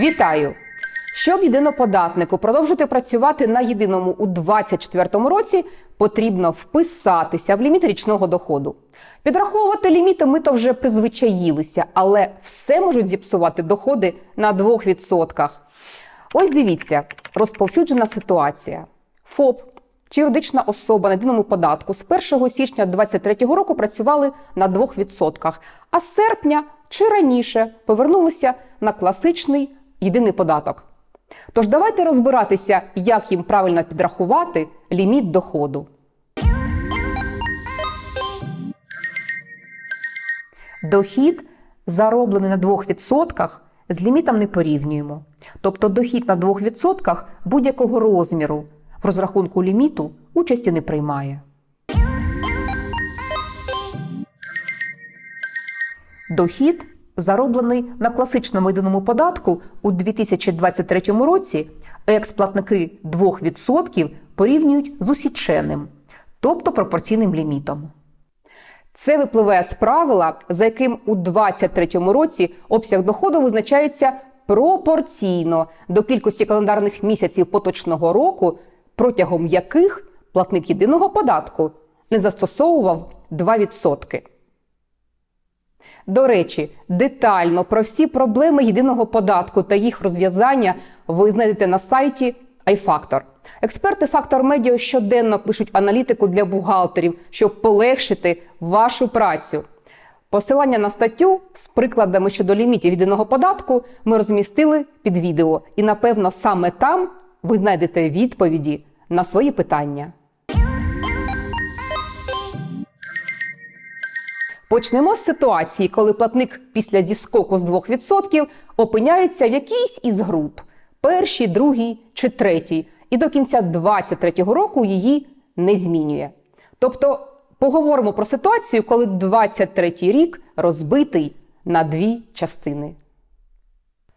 Вітаю! Щоб єдиноподатнику продовжити працювати на єдиному у 2024 році, потрібно вписатися в ліміт річного доходу. Підраховувати ліміти ми то вже призвичаїлися, але все можуть зіпсувати доходи на 2%. Ось дивіться, розповсюджена ситуація. ФОП чи юридична особа на єдиному податку з 1 січня 2023 року працювали на 2%, а з серпня чи раніше повернулися на класичний єдиний податок. Тож давайте розбиратися, як їм правильно підрахувати ліміт доходу. Дохід, зароблений на 2%, з лімітом не порівнюємо. Тобто дохід на 2% будь-якого розміру в розрахунку ліміту участі не приймає. Дохід, зароблений на класичному єдиному податку у 2023 році, експлатники 2% порівнюють з усіченим, тобто пропорційним лімітом. Це випливає з правила, за яким у 2023 році обсяг доходу визначається пропорційно до кількості календарних місяців поточного року, протягом яких платник єдиного податку не застосовував 2%. До речі, детально про всі проблеми єдиного податку та їх розв'язання ви знайдете на сайті iFactor. Експерти Factor Media щоденно пишуть аналітику для бухгалтерів, щоб полегшити вашу працю. Посилання на статтю з прикладами щодо лімітів єдиного податку ми розмістили під відео, і напевно саме там ви знайдете відповіді на свої питання. Почнемо з ситуації, коли платник після зіскоку з 2% опиняється в якійсь із груп першій, другій чи третій, і до кінця 2023 року її не змінює. Тобто поговоримо про ситуацію, коли 23 рік розбитий на дві частини.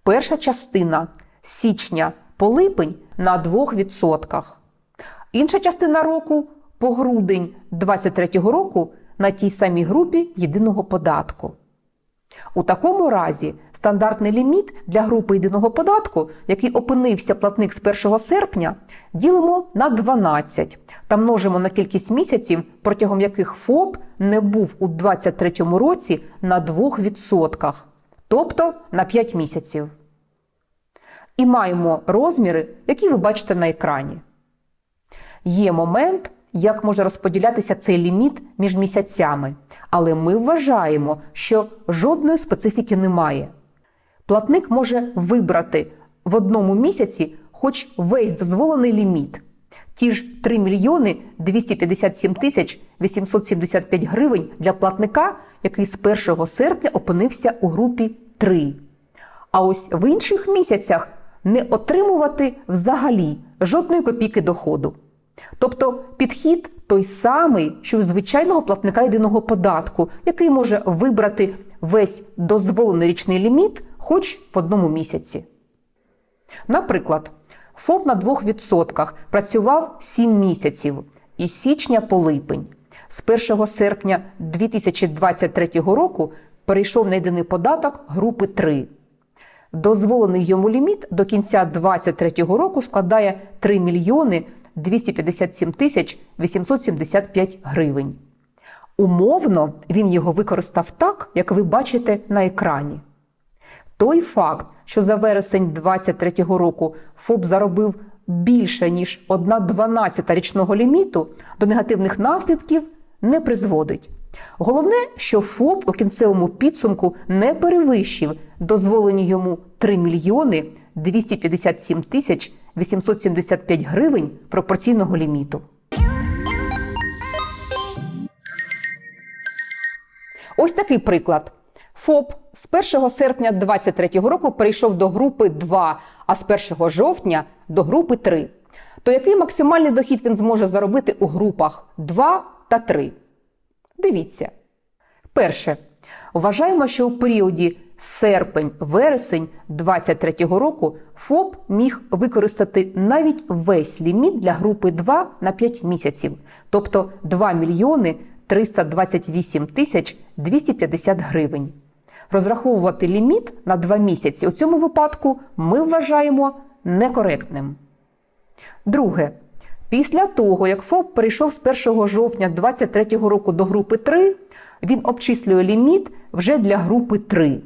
Перша частина січня по липень на 2%. Інша частина року по грудень 2023 року на тій самій групі єдиного податку. У такому разі стандартний ліміт для групи єдиного податку, який опинився платник з 1 серпня, ділимо на 12 та множимо на кількість місяців, протягом яких ФОП не був у 2023 році на 2%, тобто на 5 місяців. І маємо розміри, які ви бачите на екрані. Є момент, як може розподілятися цей ліміт між місяцями, але ми вважаємо, що жодної специфіки немає. Платник може вибрати в одному місяці хоч весь дозволений ліміт. Ті ж 3 мільйони 257 тисяч 875 гривень для платника, який з 1 серпня опинився у групі 3. А ось в інших місяцях не отримувати взагалі жодної копійки доходу. Тобто підхід той самий, що у звичайного платника єдиного податку, який може вибрати весь дозволений річний ліміт хоч в одному місяці. Наприклад, ФОП на 2% працював 7 місяців із січня по липень. З 1 серпня 2023 року перейшов на єдиний податок групи 3. Дозволений йому ліміт до кінця 2023 року складає 3 мільйони 257 тисяч 875 гривень. Умовно він його використав так, як ви бачите на екрані. Той факт, що за вересень 2023 року ФОП заробив більше, ніж 1,12 річного ліміту, до негативних наслідків не призводить. Головне, що ФОП у кінцевому підсумку не перевищив дозволені йому 3 мільйони 257 тисяч 875 гривень пропорційного ліміту. Ось такий приклад. ФОП з 1 серпня 2023 року перейшов до групи 2, а з 1 жовтня до групи 3. То який максимальний дохід він зможе заробити у групах 2 та 3? Дивіться. Перше. Вважаємо, що у періоді серпень-вересень 2023 року ФОП міг використати навіть весь ліміт для групи 2 на 5 місяців, тобто 2 мільйони 328 тисяч 250 гривень. розраховувати ліміт на 2 місяці у цьому випадку ми вважаємо некоректним. Друге. Після того, як ФОП перейшов з 1 жовтня 2023 року до групи 3, він обчислює ліміт вже для групи 3.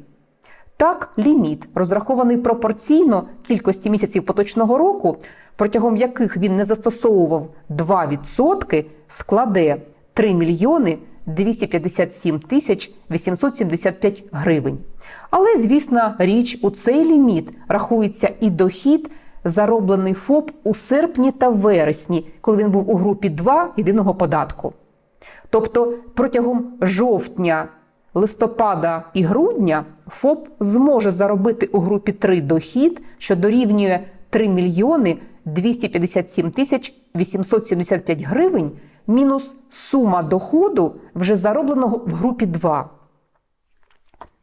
Так, ліміт, розрахований пропорційно кількості місяців поточного року, протягом яких він не застосовував 2%, складе 3 мільйони 257 тисяч 875 гривень. Але, звісно, річ у цей ліміт рахується і дохід, зароблений ФОП у серпні та вересні, коли він був у групі 2 єдиного податку. Тобто протягом жовтня, листопада і грудня ФОП зможе заробити у групі 3 дохід, що дорівнює 3 мільйони 257 тисяч 875 гривень, мінус сума доходу, вже заробленого в групі 2.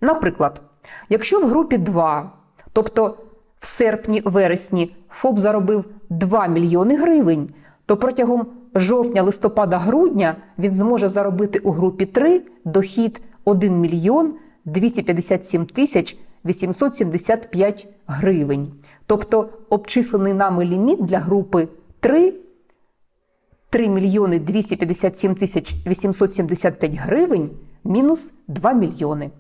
Наприклад, якщо в групі 2, тобто в серпні-вересні ФОП заробив 2 мільйони гривень, то протягом жовтня, листопада, грудня він зможе заробити у групі 3 дохід 1 мільйон 257 тисяч 875 гривень. Тобто обчислений нами ліміт для групи 3 3 мільйони 257 тисяч 875 гривень мінус 2 мільйони.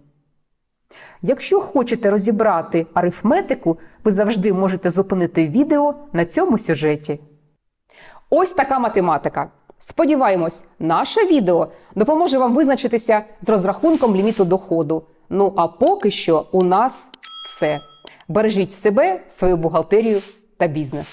Якщо хочете розібрати арифметику, ви завжди можете зупинити відео на цьому сюжеті. Ось така математика. Сподіваємось, наше відео допоможе вам визначитися з розрахунком ліміту доходу. Ну а поки що у нас все. Бережіть себе, свою бухгалтерію та бізнес.